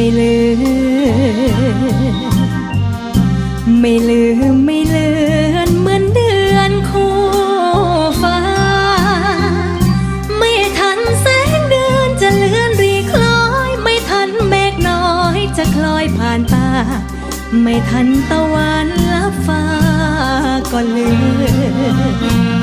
อนไม่ลืมไม่เลือนเหมือนเดือนคู่ฟ้า ไม่ทันแสงเดือนจะเลือนรีคล้อย ไม่ทันเมฆน้อยจะคล้อยผ่านตา ไม่ทันตะวันลับฟ้าก็เลือน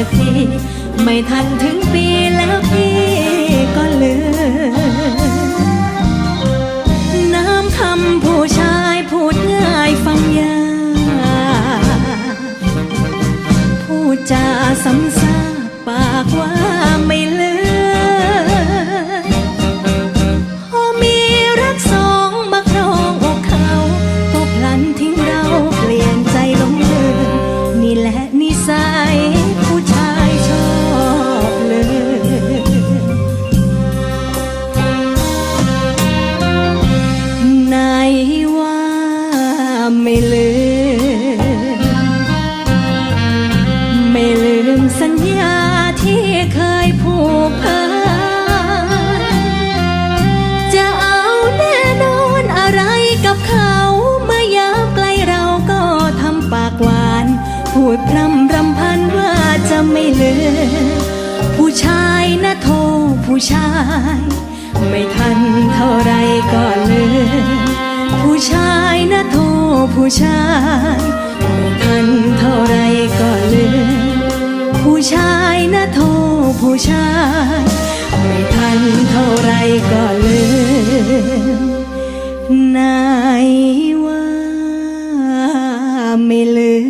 สักที ไม่ทันถึงปีแล้วพี่ก็เลือนน้ำคำผู้ชายพูดง่ายฟังยากพูดจาซ้ำซากปากว่าไม่เลือกพอมีรักสองมาครองอกเขาก็พลันทิ้งเราเปลี่ยนใจลงเลือนนี่แหละนิสัยผู้ ไม่ลืม ไม่ลืมสัญญาที่เคยผูกพันจะเอาแน่นอนอะไรกับเขาเมื่อยามใกล้เราก็ทำปากหวาน พูดพร่ำรำพันว่าจะไม่ลืม ผู้ชายนะโทผู้ชาย ไม่ทันเท่าไรก็ลืมผู้ชาย ผู้ชายไม่ทันเท่าไรก็ลืมผู้ชายนะโทผู้ชายไม่ทันเท่าไรก็ลืมไหนว่าไม่ลืม